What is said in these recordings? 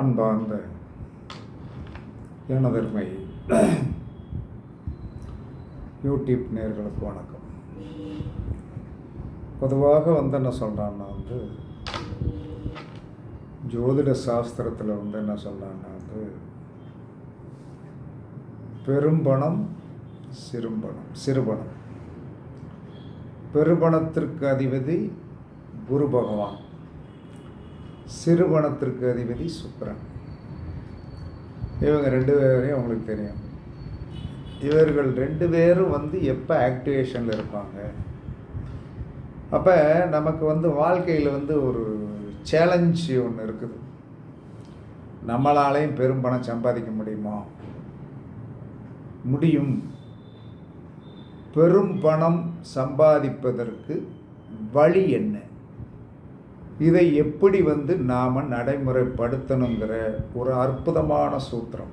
அன்பார்ந்த எனதர்மை யூடியூப் நேர்களுக்கு வணக்கம். பொதுவாக வந்து என்ன சொல்கிறான்னா வந்து ஜோதிட சாஸ்திரத்தில் வந்து என்ன சொல்கிறான்னா வந்து பெரும்பணம் சிறும்பணம் சிறுபணம். பெருபணத்திற்கு அதிபதி குரு பகவான். சிறுபணத்திற்கு அதிபதி சுக்கிரன். இவங்க ரெண்டு பேரையும் உங்களுக்கு தெரியும். இவர்கள் ரெண்டு பேரும் வந்து எப்போ ஆக்டிவேஷனில் இருப்பாங்க? அப்போ நமக்கு வந்து வாழ்க்கையில் வந்து ஒரு சேலஞ்சு ஒன்று இருக்குது. நம்மளாலையும் பெரும் பணம் சம்பாதிக்க முடியுமா? முடியும். பெரும் பணம் சம்பாதிப்பதற்கு வழி என்ன? இதை எப்படி வந்து நாம் நடைமுறைப்படுத்தணுங்கிற ஒரு அற்புதமான சூத்திரம்.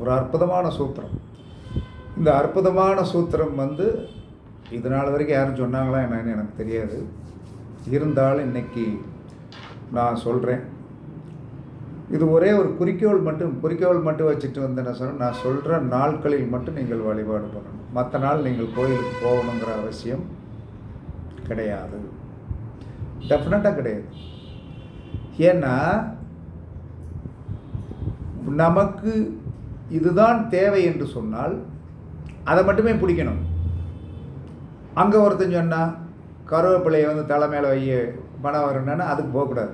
ஒரு அற்புதமான சூத்திரம். இந்த அற்புதமான சூத்திரம் வந்து இது நாள் வரைக்கும் யாரும் சொன்னாங்களா என்னன்னு எனக்கு தெரியாது. இருந்தாலும் இன்றைக்கி நான் சொல்கிறேன் இது ஒரே ஒரு குறிக்கோள் மட்டும் குறிக்கோள் மட்டும் வச்சுட்டு வந்து என்ன சொன்னால் நான் சொல்கிற நாட்களில் மட்டும் நீங்கள் வழிபாடு பண்ணணும். மற்ற நாள் நீங்கள் கோயிலுக்கு போகணுங்கிற அவசியம் கிடையாது. டெஃபினட்டாக கிடையாது. ஏன்னா நமக்கு இதுதான் தேவை என்று சொன்னால் அதை மட்டுமே பிடிக்கணும். அங்கே ஒருத்தன் சொன்னால் கருவேப்பிலையை வந்து தலை மேலே வைய பணம் வரணுன்னா அதுக்கு போகக்கூடாது.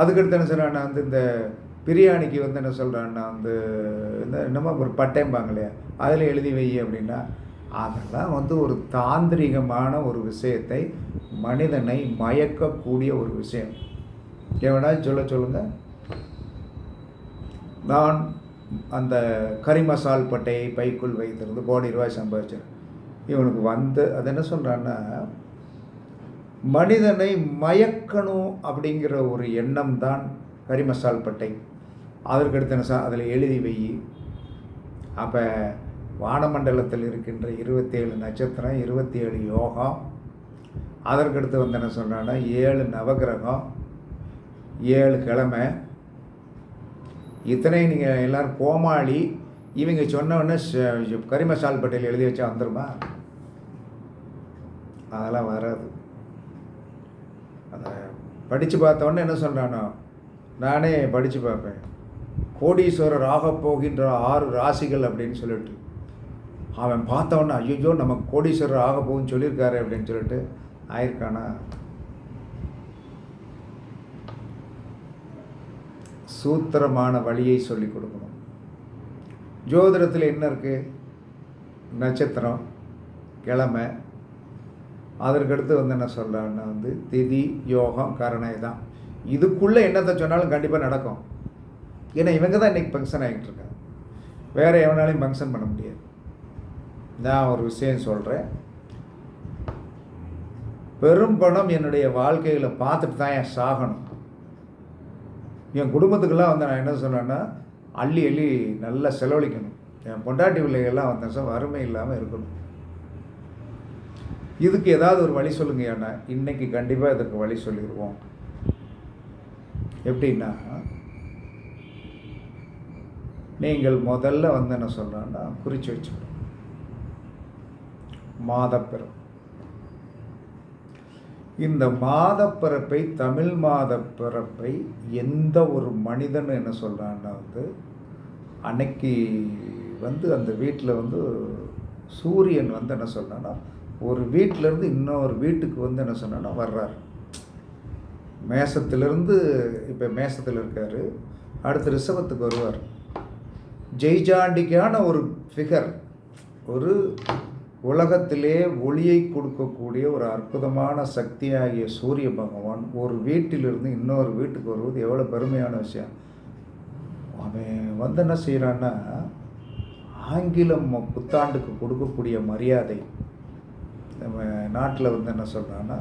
அதுக்கடுத்து என்ன சொல்கிறான்னா வந்து இந்த பிரியாணிக்கு வந்து என்ன சொல்கிறான்னா வந்து இந்த என்னமோ ஒரு பட்டயம்பாங்க இல்லையா? அதில் எழுதி வை அப்படின்னா அதெல்லாம் வந்து ஒரு தாந்திரிகமான ஒரு விஷயத்தை மனிதனை மயக்கக்கூடிய ஒரு விஷயம். எவனா சொல்ல சொல்லுங்க. நான் அந்த கரிமசால் பட்டையை பைக்குள் வைத்திருந்து கோடி ரூபாய் சம்பாதிச்சேன் இவனுக்கு வந்து அது என்ன சொல்கிறான்னா மனிதனை மயக்கணும் அப்படிங்கிற ஒரு எண்ணம் தான் கரிமசால் பட்டை. அதற்கடுத்து என்ன சார் அதில் எழுதி வை. அப்போ வானமண்டலத்தில் இருக்கின்ற இருபத்தேழு நட்சத்திரம் இருபத்தி ஏழு யோகம். அதற்கடுத்து வந்து என்ன சொன்னான்னா ஏழு நவகிரகம் ஏழு கிழமை. இத்தனை நீங்கள் எல்லோரும் கோமாளி இவங்க சொன்னோடனே கரிமசால் பட்டியல் எழுதி வச்சா வந்துருமா? அதெல்லாம் வராது. அதை படித்து பார்த்தோன்னே என்ன சொல்கிறானோ நானே படித்து பார்ப்பேன். கோடீஸ்வரர் ஆகப் போகின்ற ஆறு ராசிகள் அப்படின்னு சொல்லிட்டு. அவன் பார்த்தவொன்னே ஐயோ நம்ம கோடீஸ்வரர் ஆக போகும்னு சொல்லியிருக்காரு அப்படின்னு சொல்லிட்டு ஆயிருக்கானா? சூத்திரமான வழியை சொல்லி கொடுக்கணும். ஜோதிடத்தில் என்ன இருக்குது நட்சத்திரம் கிழமை. அதற்கடுத்து வந்து என்ன சொல்கிறான்னா வந்து திதி யோகம் கருணை தான். இதுக்குள்ளே என்னத்தை சொன்னாலும் கண்டிப்பாக நடக்கும். ஏன்னா இவங்க தான் இன்றைக்கி ஃபங்க்ஷன் ஆகிட்டு இருக்காங்க. வேறு எவனாலையும் ஃபங்க்ஷன் பண்ண முடியாது. நான் ஒரு விஷயம் சொல்கிறேன் பெரும் பணம் என்னுடைய வாழ்க்கையில் பார்த்துட்டு தான் என் சாகணும். என் குடும்பத்துக்கெல்லாம் வந்து நான் என்ன சொன்னேன்னா அள்ளி அள்ளி நல்லா செலவழிக்கணும். என் பொண்டாட்டி பிள்ளைகள்லாம் வந்தேன் வறுமை இல்லாமல் இருக்கணும். இதுக்கு ஏதாவது ஒரு வழி சொல்லுங்க ஏன்னா இன்னைக்கு கண்டிப்பாக இதுக்கு வழி சொல்லிடுவோம் எப்படின்னா நீங்கள் முதல்ல வந்து என்ன சொல்கிறேன்னா குறித்து வச்சுக்கணும். மாதப்பிறப்பு. இந்த மாதப்பிறப்பை தமிழ் மாதப்பிறப்பை எந்த ஒரு மனிதன் என்ன சொல்கிறான்னா வந்து அன்னைக்கு வந்து அந்த வீட்டில் வந்து சூரியன் வந்து என்ன சொல்கிறான்னா ஒரு வீட்டிலேருந்து இன்னொரு வீட்டுக்கு வந்து என்ன சொன்னா வர்றார். மேசத்திலிருந்து இப்போ மேசத்தில் இருக்கார். அடுத்து ரிஷபத்துக்கு வருவார். ஜெய்ஜாண்டிக்கான ஒரு ஃபிகர் ஒரு உலகத்திலே ஒளியை கொடுக்கக்கூடிய ஒரு அற்புதமான சக்தியாகிய சூரிய பகவான் ஒரு வீட்டிலிருந்து இன்னொரு வீட்டுக்கு வருவது எவ்வளோ பெருமையான விஷயம். அவன் வந்து என்ன செய்கிறான்னா ஆங்கிலம் புத்தாண்டுக்கு கொடுக்கக்கூடிய மரியாதை. நம்ம நாட்டில் வந்து என்ன சொல்கிறான்னா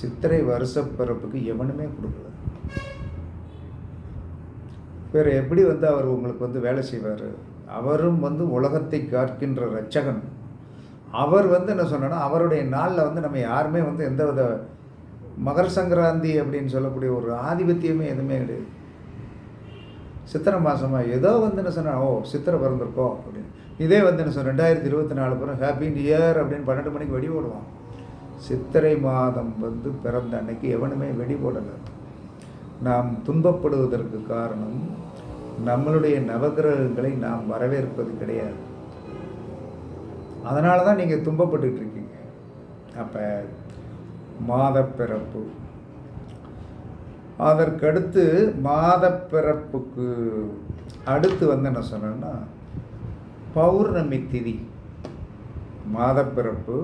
சித்திரை வருஷ பிறப்புக்கு எவனுமே கொடுக்கல. வேறு எப்படி வந்து அவர் உங்களுக்கு வந்து வேலை செய்வார்? அவரும் வந்து உலகத்தை காக்கின்ற ரச்சகன் அவர் வந்து என்ன சொன்னா அவருடைய நாளில் வந்து நம்ம யாருமே வந்து எந்த வித மகர சங்கராந்தி அப்படின்னு சொல்லக்கூடிய ஒரு ஆதிபத்தியமே எதுவுமே கிடையாது. சித்திரை மாதமாக ஏதோ வந்து என்ன சொன்னால் ஓ சித்திரை பிறந்திருக்கோம் அப்படின்னு. இதே வந்து என்ன சொன்ன ரெண்டாயிரத்தி இருபத்தி நாலு பிறகு ஹாப்பி நியூ இயர் அப்படின்னு பன்னெண்டு மணிக்கு வெடி போடுவான். சித்திரை மாதம் வந்து பிறந்த அன்னைக்கு எவனுமே வெடி போடலை. நாம் துன்பப்படுவதற்கு காரணம் நம்மளுடைய நவகிரகங்களை நாம் வரவேற்பது கிடையாது. அதனால தான் நீங்கள் துன்பப்பட்டுக்கிட்டு இருக்கீங்க. அப்போ மாதப்பிறப்பு. அதற்கடுத்து மாதப்பிறப்புக்கு அடுத்து வந்து என்ன சொன்னேன்னா பௌர்ணமி திதி. மாதப்பிறப்பு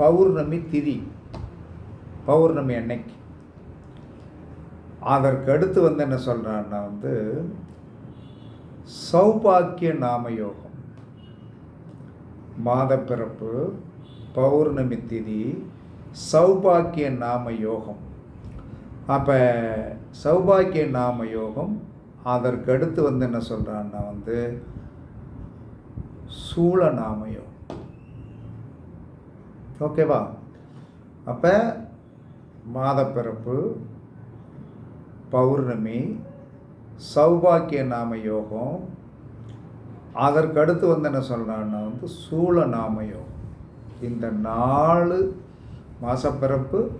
பௌர்ணமி திதி. பௌர்ணமி அன்னைக்கு. அதற்கு அடுத்து வந்து என்ன சொல்கிறான்னா வந்து சௌபாக்கிய நாம யோகம் மாதப்பிறப்பு பௌர்ணமி திதி சௌபாக்கிய நாம யோகம். அப்போ சௌபாக்கிய நாம யோகம் அதற்கு அடுத்து வந்து என்ன சொல்கிறான்னா வந்து சூழ நாம யோகம். ஓகேவா அப்போ மாதப்பிறப்பு பௌர்ணமி சௌபாக்கிய நாம யோகம் அதற்கு அடுத்து வந்து என்ன சொல்கிறான்னா வந்து சூழ யோகம் இந்த நாலு மாசப்பிறப்பு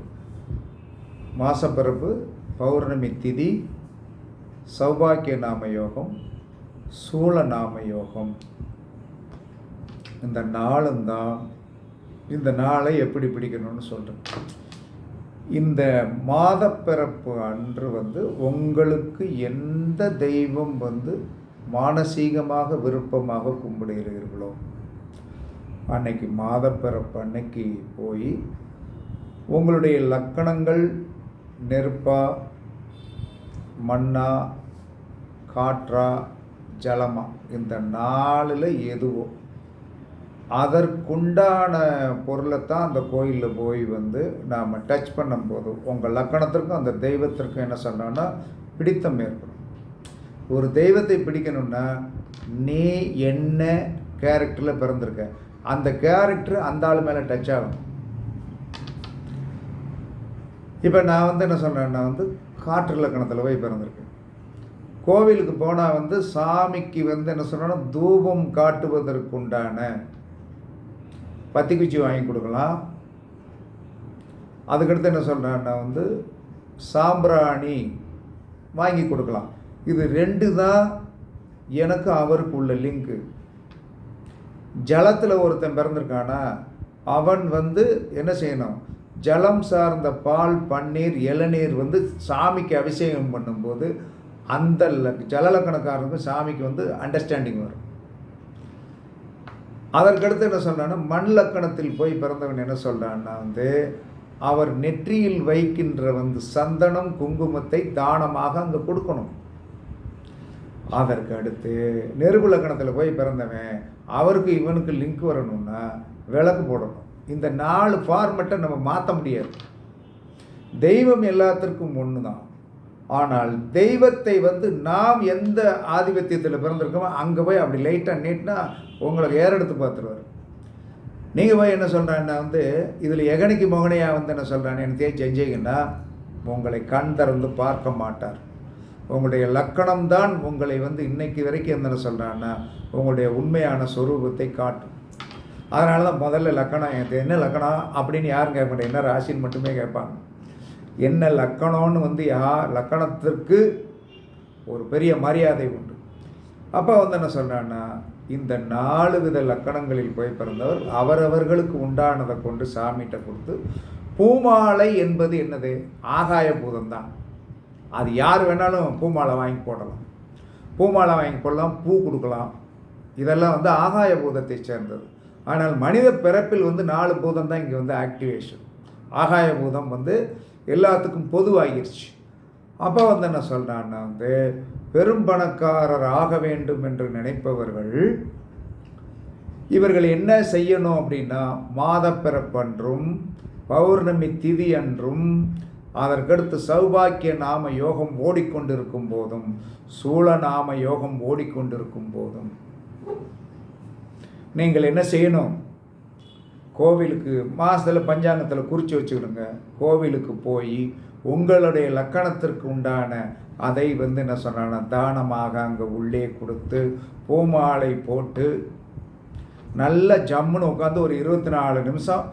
மாசப்பிறப்பு பௌர்ணமி திதி சௌபாக்கிய நாம யோகம் சூழ நாம யோகம் இந்த நாளும் தான். இந்த நாளை எப்படி பிடிக்கணும்னு சொல்கிறேன் இந்த மாதப்பிறப்பு அன்று வந்து உங்களுக்கு எந்த தெய்வம் வந்து மானசீகமாக விருப்பமாக கும்பிடுகிறீர்களோ? அன்னைக்கு மாதப்பிறப்பு அன்னைக்கு போய் உங்களுடைய லக்கணங்கள் நெருப்பா மண்ணா காற்றா ஜலமா இந்த நாளில் எதுவோ. அதற்குண்டான பொருளை தான் அந்த கோயிலில் போய் வந்து நாம் டச் பண்ணும்போது உங்கள் லக்கணத்திற்கும் அந்த தெய்வத்திற்கும் என்ன சொன்னோன்னா பிடித்தம் ஏற்படும். ஒரு தெய்வத்தை பிடிக்கணும்னா நீ என்ன கேரக்டரில் பிறந்திருக்க? அந்த கேரக்டர் அந்த ஆள் மேலே டச் ஆகும். இப்போ நான் வந்து என்ன சொல்கிறேன்னா வந்து காற்று இலக்கணத்தில் போய் பிறந்திருக்கேன். கோவிலுக்கு போனால் வந்து சாமிக்கு வந்து என்ன சொன்னோன்னா தூபம் காட்டுவதற்குண்டான பத்திக்குச்சி வாங்கி கொடுக்கலாம். அதுக்கடுத்து என்ன சொல்கிறேன்னா வந்து சாம்பிராணி வாங்கி கொடுக்கலாம். இது ரெண்டு தான் எனக்கு அவருக்கு உள்ள லிங்க்கு ஜலத்தில் ஒருத்தன் பிறந்திருக்கானா? அவன் வந்து என்ன செய்யணும்? ஜலம் சார்ந்த பால் பன்னீர் இளநீர் வந்து சாமிக்கு அபிஷேகம் பண்ணும்போது அந்த ஜலலக்கணக்காரனுக்கு சாமிக்கு வந்து அண்டர்ஸ்டாண்டிங் வரும். அதற்கடுத்து என்ன சொல்கிறான்னா மண் லக்கணத்தில் போய் பிறந்தவன் என்ன சொல்கிறான்னா வந்து அவர் நெற்றியில் வைக்கின்ற வந்து சந்தனம் குங்குமத்தை தானமாக அங்கே கொடுக்கணும். அதற்கு அடுத்து நெருப்பு லக்கணத்தில் போய் பிறந்தவன் அவருக்கு இவனுக்கு லிங்க் வரணும்னா விளக்கு போடணும். இந்த நாலு ஃபார்மெட்டை நம்ம மாற்ற முடியாது. தெய்வம் எல்லாத்திற்கும் ஒன்று தான் ஆனால் தெய்வத்தை வந்து நாம் எந்த ஆதிபத்தியத்தில் பிறந்திருக்கோமோ அங்கே போய் அப்படி லைட்டாக நீட்டினா உங்களுக்கு ஏறெடுத்து பார்த்துருவார். நீங்கள் போய் என்ன சொல்கிறான்னா வந்து இதில் எகனைக்கு மொகனையாக வந்து என்ன சொல்கிறான்னு எனக்கு தேய்ச்சி செஞ்சீங்கன்னா உங்களை கண் திறந்து பார்க்க மாட்டார். உங்களுடைய லக்கணம் தான் உங்களை வந்து இன்னைக்கு வரைக்கும் என்ன சொல்கிறான்னா உங்களுடைய உண்மையான சொரூபத்தை காட்டும். அதனால தான் முதல்ல லக்கணம் எனக்கு என்ன லக்கணம்? அப்படின்னு யாரும் கேட்க மாட்டேன் என்ன ராசின்னு மட்டுமே கேட்பாங்க. என்ன லக்கணம்னு வந்து யா லக்கணத்திற்கு ஒரு பெரிய மரியாதை உண்டு. அப்போ வந்து என்ன சொல்கிறான்னா இந்த நாலு வித லக்கணங்களில் போய் பிறந்தவர் அவரவர்களுக்கு உண்டானதை கொண்டு சாமிகிட்ட கொடுத்து பூமாலை என்பது என்னது? ஆகாய பூதம் தான் அது யார் வேணாலும் பூமாலை வாங்கி போடலாம். பூமாலை வாங்கி போடலாம் பூ கொடுக்கலாம். இதெல்லாம் வந்து ஆகாய பூதத்தை சேர்ந்தது. ஆனால் மனித பிறப்பில் வந்து நாலு பூதம் தான் இங்கே வந்து ஆக்டிவேஷன் ஆகாய பூதம் வந்து எல்லாத்துக்கும் பொதுவாகிருச்சு. அப்போ வந்து என்ன சொல்கிறான்னா வந்து பெரும் பணக்காரர் ஆக வேண்டும் என்று நினைப்பவர்கள் இவர்கள் என்ன செய்யணும் அப்படின்னா மாதப்பிறப்பன்றும் பௌர்ணமி திதி அன்றும் அதற்கடுத்து சௌபாக்கிய நாம யோகம் ஓடிக்கொண்டிருக்கும் போதும் சூழ நாம யோகம் ஓடிக்கொண்டிருக்கும் போதும். நீங்கள் என்ன செய்யணும்? கோவிலுக்கு மாதத்தில் பஞ்சாங்கத்தில் குறித்து வச்சுக்கிடுங்க. கோவிலுக்கு போய் உங்களுடைய லக்கணத்திற்கு உண்டான அதை வந்து என்ன சொன்னாங்கன்னா தானமாக அங்கே உள்ளே கொடுத்து பூமாலை போட்டு நல்ல ஜம்முன்னு உட்காந்து ஒரு இருபத்தி நாலு நிமிஷம்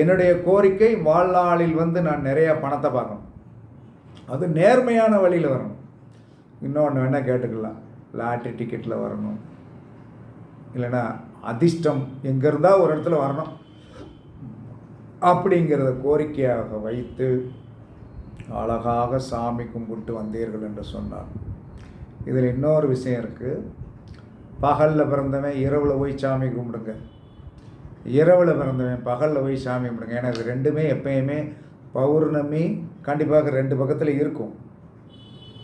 என்னுடைய கோரிக்கை வாழ்நாளில் வந்து நான் நிறைய பணத்தை பார்க்கணும். அது நேர்மையான வழியில் வரணும். இன்னொன்று வேணால் கேட்டுக்கலாம். லாட்ரி டிக்கெட்டில் வரணும். இல்லைன்னா அதிர்ஷ்டம் எங்கே இருந்தால் ஒரு இடத்துல வரணும். அப்படிங்கிறத கோரிக்கையாக வைத்து அழகாக சாமி கும்பிட்டு வந்தீர்கள் என்று சொன்னார். இதில் இன்னொரு விஷயம் இருக்குது பகலில் பிறந்தவன் இரவில் போய் சாமி கும்பிடுங்க. இரவில் பிறந்தவன் பகலில் போய் சாமி கும்பிடுங்க. ஏன்னா இது ரெண்டுமே எப்பயுமே பௌர்ணமி கண்டிப்பாக ரெண்டு பக்கத்தில் இருக்கும்.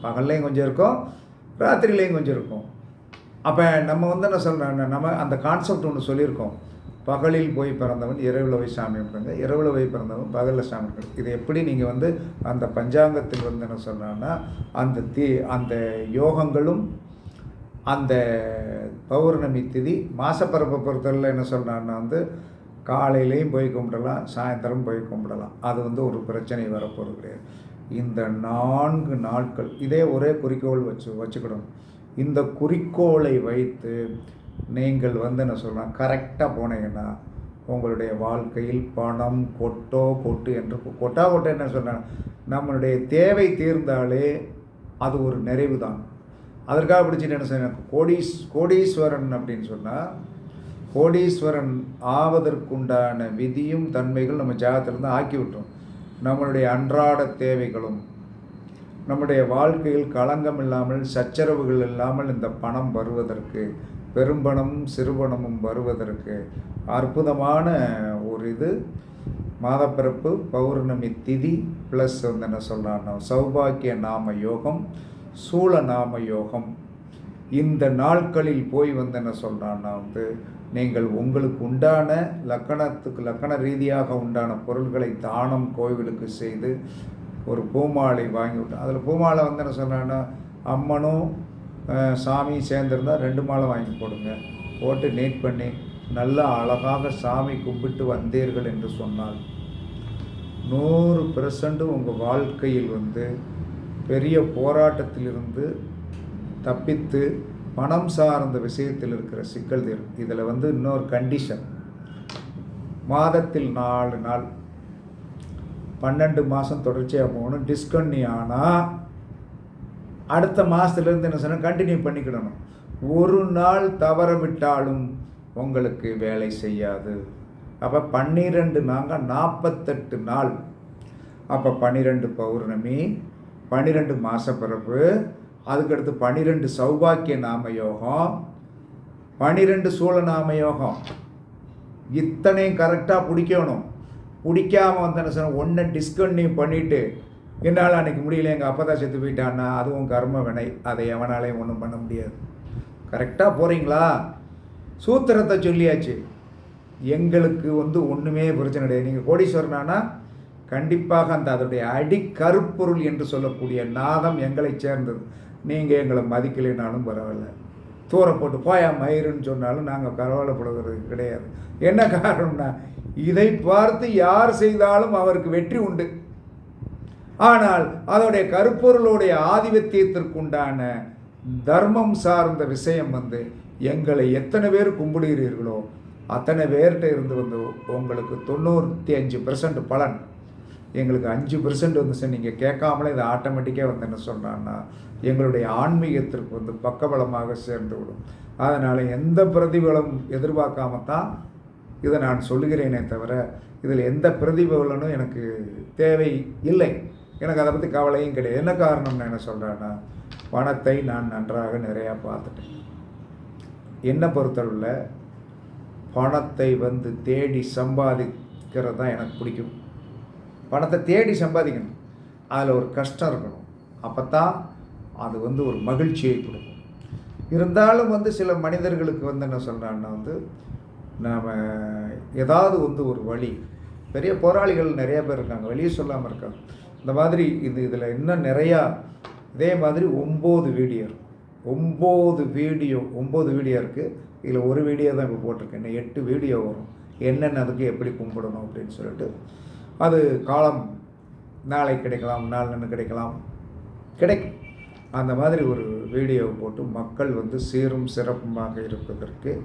பகல்லையும் கொஞ்சம் இருக்கும் ராத்திரிலையும் கொஞ்சம் இருக்கும். அப்போ நம்ம வந்து என்ன சொல்கிறோம் நம்ம அந்த கான்செப்ட் ஒன்று சொல்லியிருக்கோம். பகலில் போய் பிறந்தவன் இரவில் போய் சாமி கும்பிடுங்க. இரவில் போய் பிறந்தவன் பகலில் சாமி கும்பிடுங்க. இது எப்படி நீங்கள் வந்து அந்த பஞ்சாங்கத்தில் வந்து என்ன சொல்கிறாங்கன்னா அந்த தீ அந்த யோகங்களும் அந்த பௌர்ணமி திதி மாசப்பரப்பை பொறுத்தவரையில் என்ன சொல்கிறான்னா வந்து காலையிலையும் போய் கும்பிடலாம் சாயந்தரம் போய் கும்பிடலாம். அது வந்து ஒரு பிரச்சனை வரப்போகிறது கிடையாது. இந்த நான்கு நாட்கள் இதே ஒரே குறிக்கோள் வச்சு வச்சுக்கிடணும் இந்த குறிக்கோளை வைத்து நீங்கள் வந்து என்ன சொல்லலாம் கரெக்டாக போனீங்கன்னா உங்களுடைய வாழ்க்கையில் பணம் கொட்டோ கொட்டு என்று கொட்டா கொட்டை என்ன சொன்னேன் நம்மளுடைய தேவை தீர்ந்தாலே அது ஒரு நிறைவு தான் அதற்காக பிடிச்சிட்டு என்ன செய்யணும்? கோடீஸ் கோடீஸ்வரன் அப்படின்னு சொன்னால் கோடீஸ்வரன் ஆவதற்குண்டான விதியும் தன்மைகள் நம்ம ஜாகத்திலேருந்து ஆக்கி விட்டோம். நம்மளுடைய அன்றாட தேவைகளும் நம்முடைய வாழ்க்கையில் களங்கம் இல்லாமல் சச்சரவுகள் இல்லாமல் இந்த பணம் வருவதற்கு பெரும்பணமும் சிறுபணமும் வருவதற்கு அற்புதமான ஒரு இது. மாதப்பிறப்பு பௌர்ணமி திதி ப்ளஸ் வந்து என்ன சொல்கிறான்னா சௌபாக்கிய நாம யோகம். சூழநாம யோகம் இந்த நாட்களில் போய் வந்து என்ன சொல்கிறான்னா வந்து நீங்கள் உங்களுக்கு உண்டான லக்கணத்துக்கு லக்கண ரீதியாக உண்டான பொருள்களை தானம் கோவிலுக்கு செய்து ஒரு பூமாலை வாங்கி விட்டோம் அதில் பூமாலை வந்து என்ன சொன்னான்னா அம்மனும் சாமியும் சேர்ந்துருந்தால் ரெண்டு மாலை வாங்கி போடுங்க. போட்டு நீட் பண்ணி நல்லா அழகாக சாமி கும்பிட்டு வந்தீர்கள் என்று சொன்னால் நூறு பெர்சன்ட் உங்கள் வாழ்க்கையில் வந்து பெரிய போராட்டத்திலிருந்து தப்பித்து பணம் சார்ந்த விஷயத்தில் இருக்கிற சிக்கல் தீரும் இதில் வந்து இன்னொரு கண்டிஷன் மாதத்தில் நாலு நாள். பன்னெண்டு மாதம் தொடர்ச்சியாக போகணும். டிஸ்கன்யூ ஆனால் அடுத்த மாதத்துலேருந்து என்ன சொன்னால் கண்டினியூ பண்ணிக்கிடணும். ஒரு நாள் தவற விட்டாலும் உங்களுக்கு வேலை செய்யாது. அப்போ பன்னிரெண்டு நாங்கள் நாற்பத்தெட்டு நாள். அப்போ பன்னிரெண்டு பௌர்ணமி பன்னிரெண்டு மாத பிறப்பு அதுக்கடுத்து பன்னிரெண்டு சௌபாக்கிய நாம யோகம் பன்னிரெண்டு சூழ நாம யோகம். இத்தனையும் கரெக்டாக பிடிக்கணும். பிடிக்காமல் வந்து என்ன சொன்ன ஒன்றை டிஸ்கன்யூ பண்ணிவிட்டு என்னால் அன்றைக்கி முடியல எங்கள் அப்பா தான் செத்து போயிட்டான்னா அதுவும் கர்ம வினை. அதை எவனாலையும் ஒன்றும் பண்ண முடியாது. கரெக்டாக போகிறீங்களா சூத்திரத்தை சொல்லியாச்சு. எங்களுக்கு வந்து ஒன்றுமே பிரச்சனை கிடையாது. நீங்கள் கோடீஸ்வரனானா கண்டிப்பாக அந்த அதனுடைய அடிக்கருப்பொருள் என்று சொல்லக்கூடிய நாதம் எங்களை சேர்ந்தது. நீங்கள் எங்களை மதிக்கலைனாலும் பரவாயில்ல. தூர போட்டு போயா மயிருன்னு சொன்னாலும் நாங்கள் கரவாலப்படுகிறது கிடையாது. என்ன காரணம்னா இதை பார்த்து யார் செய்தாலும் அவருக்கு வெற்றி உண்டு. ஆனால் அதோடைய கருப்பொருளுடைய ஆதிபத்தியத்திற்குண்டான தர்மம் சார்ந்த விஷயம் வந்து எங்களை எத்தனை பேர் கும்பிடுகிறீர்களோ அத்தனை பேர்கிட்ட இருந்து வந்து உங்களுக்கு தொண்ணூற்றி அஞ்சு பெர்சன்ட் பலன். எங்களுக்கு அஞ்சு பர்சன்ட் வந்து சார் நீங்கள் கேட்காமலே இது ஆட்டோமேட்டிக்காக வந்து என்ன சொன்னான்னா எங்களுடைய ஆன்மீகத்திற்கு வந்து பக்கபலமாக சேர்ந்து விடும். அதனால் எந்த பிரதிபலம் எதிர்பார்க்காம தான் இதை நான் சொல்லுகிறேனே தவிர இதில் எந்த பிரதிபலனும் எனக்கு தேவை இல்லை. எனக்கு அதை பற்றி கவலையும் கிடையாது. என்ன காரணம்னு என்ன சொல்கிறேன்னா பணத்தை நான் நன்றாக நிறையா பார்த்துட்டேன். என்னை பொறுத்தளவில் பணத்தை வந்து தேடி சம்பாதிக்கிறது தான் எனக்கு பிடிக்கும். பணத்தை தேடி சம்பாதிக்கணும். அதில் ஒரு கஷ்டம் இருக்கணும். அப்போ தான் அது வந்து ஒரு மகிழ்ச்சியை கொடுக்கும். இருந்தாலும் வந்து சில மனிதர்களுக்கு வந்து என்ன சொல்கிறாங்கன்னா வந்து நாம் ஏதாவது வந்து ஒரு வழி பெரிய போராளிகள் நிறைய பேர் இருக்காங்க வெளியே சொல்லாமல் இருக்காங்க. இந்த மாதிரி இது இதில் இன்னும் நிறையா இதே மாதிரி ஒம்பது வீடியோ இருக்கும் ஒம்பது வீடியோ ஒம்பது வீடியோ இருக்குது இதில் ஒரு வீடியோ தான் இப்போ போட்டிருக்கேன் இன்னும் எட்டு வீடியோ வரும். என்னென்ன அதுக்கு எப்படி கும்பிடணும் அப்படின்னு சொல்லிட்டு அது காலம் நாளை கிடைக்கலாம் நாளன்னு கிடைக்கலாம். கிடைக்கும். அந்த மாதிரி ஒரு வீடியோவை போட்டு மக்கள் வந்து சீரும் சிறப்புமாக இருப்பதற்கு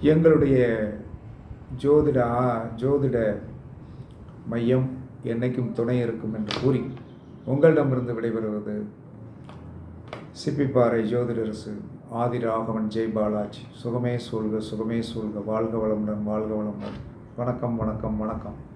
எங்களுடைய ஜோதிட ஆ- ஜோதிட மையம் என்னைக்கும் துணை இருக்கும் என்று கூறி உங்களிடமிருந்து விடைபெறுவது சிப்பிப்பாறை ஜோதிடரசு ஆதி ராகவன் ஜெய் பாலாஜி. சுகமே சூழ்க சுகமே சூழ்க. வாழ்க வளமுடன் வாழ்க வளமுடன். வணக்கம் வணக்கம் வணக்கம்.